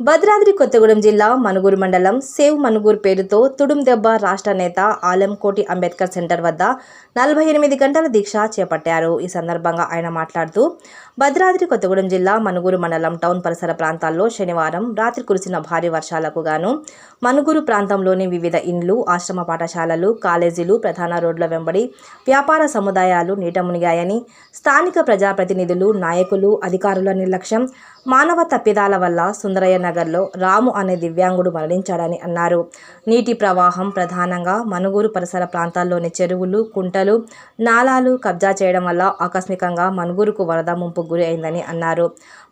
భద్రాద్రి కొత్తగూడెం జిల్లా మనుగూరు మండలం సేవ్ మనుగూరు పేరుతో తుడుం దెబ్బ రాష్ట్ర నేత ఆలంకోటి అంబేద్కర్ సెంటర్ వద్ద నలభై ఎనిమిది గంటల దీక్ష చేపట్టారు. ఈ సందర్భంగా ఆయన మాట్లాడుతూ భద్రాద్రి కొత్తగూడెం జిల్లా మనుగూరు మండలం టౌన్ పరిసర ప్రాంతాల్లో శనివారం రాత్రి కురిసిన భారీ వర్షాలకు గాను మనుగూరు ప్రాంతంలోని వివిధ ఇండ్లు ఆశ్రమ పాఠశాలలు కాలేజీలు ప్రధాన రోడ్ల వెంబడి వ్యాపార సముదాయాలు నీట మునిగాయని స్థానిక ప్రజాప్రతినిధులు నాయకులు అధికారుల నిర్లక్ష్యం మానవ తప్పిదాల వల్ల సుందరయ్య నగర్లో రాము అనే దివ్యాంగుడు మరణించాడని అన్నారు. నీటి ప్రవాహం ప్రధానంగా మనుగూరు పరిసర ప్రాంతాల్లోని చెరువులు కుంటలు నాలాలు కబ్జా చేయడం వల్ల ఆకస్మికంగా మనుగూరుకు వరద ముంపు గురి అయిందని అన్నారు.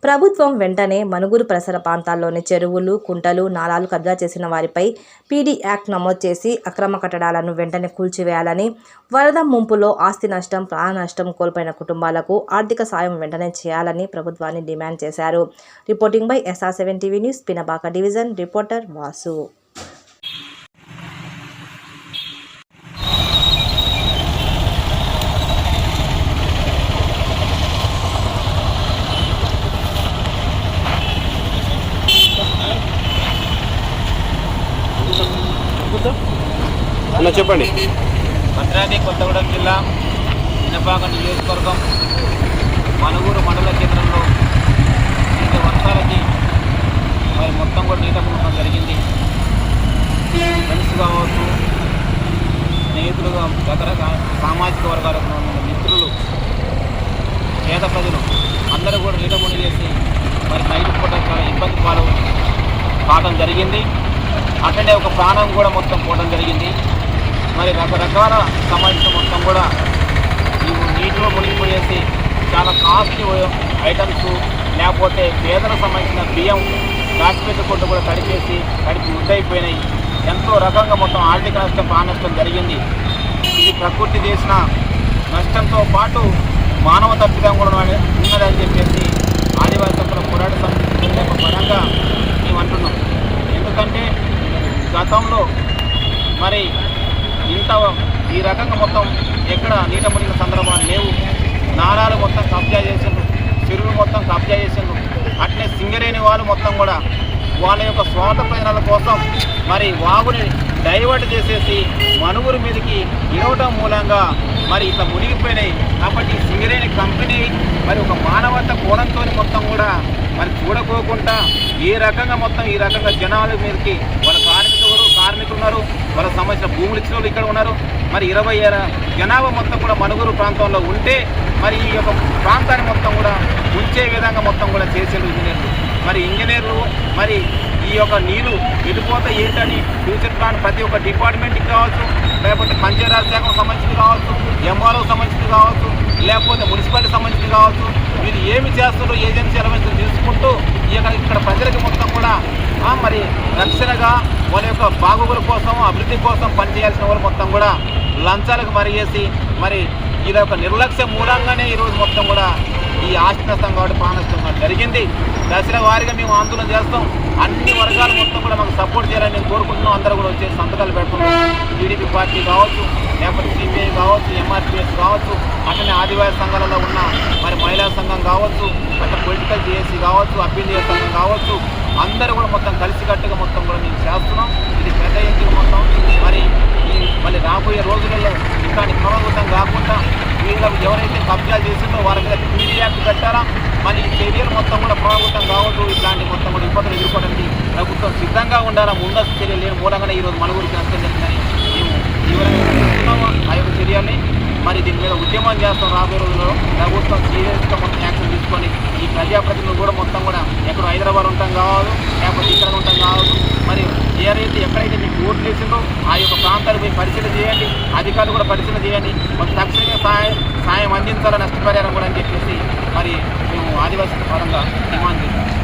ప్రభుత్వం వెంటనే మనుగూరు పరిసర ప్రాంతాల్లోని చెరువులు కుంటలు నాలాలు కబ్జా చేసిన వారిపై పీడీ యాక్ట్ నమోదు చేసి అక్రమ కట్టడాలను వెంటనే కూల్చివేయాలని వరద ముంపులో ఆస్తి నష్టం ప్రాణ నష్టం కోల్పోయిన కుటుంబాలకు ఆర్థిక సాయం వెంటనే చేయాలని ప్రభుత్వాన్ని డిమాండ్ చేశారు. Reporting by SR seven TV news Pinabaka division reporter Vasu. అన్న చెప్పండి. భద్రాద్రి కొత్తగూడెం జిల్లా చిన్నపాక నియోజకవర్గం మనుగూరు మండల కేంద్రంలో వివిధ వర్షాలకి మరి మొత్తం కూడా నీట మునగడం జరిగింది ఫ్రెండ్స్ కావచ్చు. స్నేహితులుగా రకరకాల సామాజిక వర్గాలకు మిత్రులు పేద ప్రజలు అందరూ కూడా నీట చేసి మరి నైట్ పూట చాలా ఇబ్బంది పాలు కావడం జరిగింది. అట్లనే ఒక ప్రాణం కూడా మొత్తం పోవడం జరిగింది. మరి రకరకాల సమస్యలు మొత్తం కూడా ఈ నీటిలో మునిగిపోయేసి చాలా కాస్ట్లీ ఐటమ్స్ లేకపోతే పేదలకు సంబంధించిన బియ్యం దాచిపెట్టు కొట్టు కూడా తడిపేసి తడిపి ముద్దయిపోయినాయి. ఎంతో రకంగా మొత్తం ఆర్థిక నష్టం ప్రాణష్టం జరిగింది. ఇది ప్రకృతి చేసిన నష్టంతో పాటు మానవ తప్పిదం కూడా ఉన్నదని చెప్పేసి ఆదివాసీ హక్కుల పోరాట సమితి పరంగా మేము అంటున్నాం. ఎందుకంటే గతంలో మరి ఇంత ఈ రకంగా మొత్తం ఎక్కడ నీట మునిగిన సందర్భాలు లేవు. నారాలు మొత్తం కబ్జా చేసిండ్రు. చెరువులు మొత్తం కబ్జా చేసిండ్రు. అట్లే సింగరేణి వాళ్ళు మొత్తం కూడా వాళ్ళ యొక్క స్వార్థ ప్రయోజనాల కోసం మరి వాగుని డైవర్ట్ చేసేసి మనుగురు మీదకి ఇవ్వడం మూలంగా మరి ఇట్లా మునిగిపోయినాయి. కాబట్టి సింగరేణి కంపెనీ మరి ఒక మానవత కోణంతో మొత్తం కూడా మరి చూడకోకుండా ఏ రకంగా మొత్తం ఈ రకంగా జనాల మీదకి వాళ్ళ కార్మికులు కార్మికులు ఉన్నారు వాళ్ళ సంబంధించిన భూములు ఇచ్చిన వాళ్ళు ఇక్కడ ఉన్నారు. మరి ఇరవై జనాభా మొత్తం కూడా మనుగురు ప్రాంతంలో ఉంటే మరి ఈ యొక్క ప్రాంతాన్ని మొత్తం కూడా ఉంచే విధంగా మొత్తం కూడా చేసేది ఇంజనీర్లు మరి ఇంజనీర్లు మరి ఈ యొక్క నీరు వెళ్ళిపోతే ఏంటని ఫ్యూచర్ ప్లాన్ ప్రతి ఒక్క డిపార్ట్మెంట్కి కావచ్చు లేకపోతే పంచాయతీరాజ్ శాఖకు సంబంధించింది కావచ్చు ఎంఆర్ఓకి సంబంధించింది కావచ్చు లేకపోతే మున్సిపాలిటీ సంబంధించింది కావచ్చు మీరు ఏమి చేస్తారో ఏజెన్సీ సంబంధించి తీసుకుంటూ ఈ యొక్క ఇక్కడ ప్రజలకి మొత్తం కూడా మరి రక్షణగా వాళ్ళ యొక్క బాగోగుల కోసం అభివృద్ధి కోసం పనిచేయాల్సిన వాళ్ళు మొత్తం కూడా లంచాలకు మరిగేసి మరి ఇది ఒక నిర్లక్ష్య మూలంగానే ఈరోజు మొత్తం కూడా ఈ ఆస్తి నష్టం కాబట్టి ప్రాణనష్టం జరిగింది. దశల వారిగా మేము ఆందోళన చేస్తాం. అన్ని వర్గాలు మొత్తం కూడా మాకు సపోర్ట్ చేయాలని నేను కోరుకుంటున్నాం. అందరూ కూడా వచ్చేసి సంతకాలు పెడుతున్నాం టీడీపీ పార్టీ కావచ్చు లేకపోతే సిపిఐ కావచ్చు ఎంఆర్పిఎస్ కావచ్చు అట్లనే ఆదివాసీ సంఘాలలో ఉన్న మరి మహిళా సంఘం కావచ్చు అట్లా పొలిటికల్ జేఏసీ కావచ్చు అభ్యుదయ సంఘం కావచ్చు అందరూ కూడా మొత్తం కలిసికట్టుగా మొత్తం కూడా మేము చేస్తున్నాం. ఇది పెద్ద ఎత్తున మొత్తం. మరి మళ్ళీ రాబోయే రోజులలో ఇట్లాంటి పునరావృతం కాకుండా వీళ్ళకు ఎవరైతే కబ్జాలు చేసిందో వారి మీద పీడీ పెట్టారా మరి చర్యలు మొత్తం కూడా పునరావృతం కావద్దు. ఇట్లాంటి మొత్తం కూడా ఇబ్బందులు ఎదుర్కోవడానికి ప్రభుత్వం సిద్ధంగా ఉండాలా? ముందస్తు చర్యలు లేని మూలంగానే ఈరోజు మన ఊరికి నష్టం జరిగిందని మేము తీవ్రంగా ఆ యొక్క చర్యల్ని మరి దీని మీద ఉద్యమం చేస్తాం రాబోయే రోజుల్లో. ప్రభుత్వం సీరియస్గా మొత్తం యాక్షన్ తీసుకొని ఈ ప్రజాప్రతినిధులు కూడా మొత్తం ఇప్పుడు హైదరాబాద్ ఉంటాం కావాలి లేకపోతే ఇక్కడ ఉంటాం కావద్దు మరి ఏదైతే ఎక్కడైతే మీకు ఓట్లు వేసిందో ఆ యొక్క ప్రాంతాలు పోయి పరిశీలన చేయండి అధికారులు కూడా పరిశీలన చేయండి మరి తక్షణమే సహాయం సాయం అందించాలని నష్టపరిహారం కూడా అని చెప్పేసి మరి మేము ఆదివాసీ పరంగా డిమాండ్ చేస్తాం